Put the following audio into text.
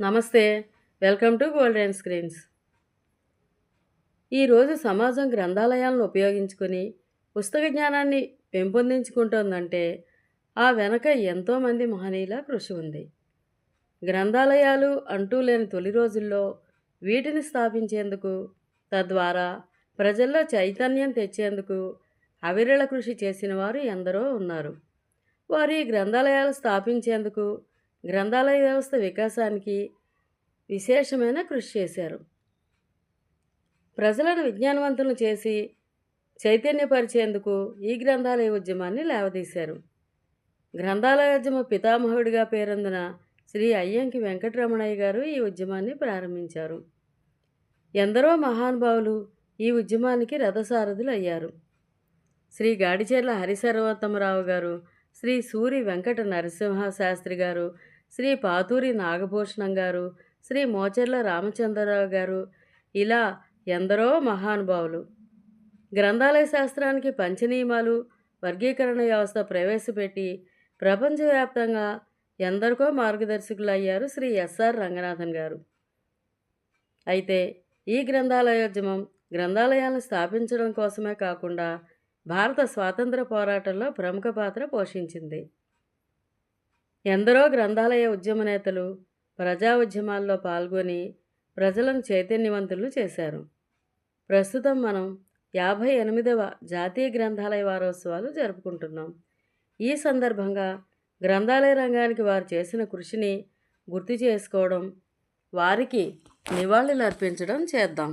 నమస్తే welcome to golden screens. ఈరోజు సమాజం గ్రంథాలయాలను ఉపయోగించుకొని పుస్తక జ్ఞానాన్ని పెంపొందించుకుంటోందంటే ఆ వెనక ఎంతోమంది మహనీయుల కృషి ఉంది. గ్రంథాలయాలు అంటూ లేని తొలి రోజుల్లో వీటిని స్థాపించేందుకు తద్వారా ప్రజల్లో చైతన్యం తెచ్చేందుకు అవిరళ కృషి చేసిన వారు ఎందరో ఉన్నారు. వారు ఈ గ్రంథాలయాలు స్థాపించేందుకు గ్రంథాలయ వ్యవస్థ వికాసానికి విశేషమైన కృషి చేశారు. ప్రజలను విజ్ఞానవంతులను చేసి చైతన్యపరిచేందుకు ఈ గ్రంథాలయ ఉద్యమాన్ని లేవదీశారు. గ్రంథాలయోద్యమ పితామహుడిగా పేరొందిన శ్రీ అయ్యంకి వెంకటరమణయ్య గారు ఈ ఉద్యమాన్ని ప్రారంభించారు. ఎందరో మహానుభావులు ఈ ఉద్యమానికి రథసారథులు అయ్యారు శ్రీ గాడిచేర్ల హరిసర్వోత్తమరావు గారు శ్రీ సూరి వెంకట నరసింహ శాస్త్రి గారు శ్రీ పాతూరి నాగభూషణం గారు శ్రీ మోచెర్ల రామచంద్రరావు గారు ఇలా ఎందరో మహానుభావులు. గ్రంథాలయ శాస్త్రానికి పంచనియమాలు వర్గీకరణ వ్యవస్థ ప్రవేశపెట్టి ప్రపంచవ్యాప్తంగా ఎందరికో మార్గదర్శకులు అయ్యారు శ్రీ ఎస్ఆర్ రంగనాథన్ గారు. అయితే ఈ గ్రంథాలయోద్యమం గ్రంథాలయాలను స్థాపించడం కోసమే కాకుండా భారత స్వాతంత్ర పోరాటంలో ప్రముఖ పాత్ర పోషించింది. ఎందరో గ్రంథాలయ ఉద్యమ నేతలు ప్రజా ఉద్యమాల్లో పాల్గొని ప్రజలను చైతన్యవంతులు చేశారు. ప్రస్తుతం మనం యాభై ఎనిమిదవ జాతీయ గ్రంథాలయ వారోత్సవాలు జరుపుకుంటున్నాం. ఈ సందర్భంగా గ్రంథాలయ రంగానికి వారు చేసిన కృషిని గుర్తు చేసుకోవడం వారికి నివాళులు అర్పించడం చేద్దాం.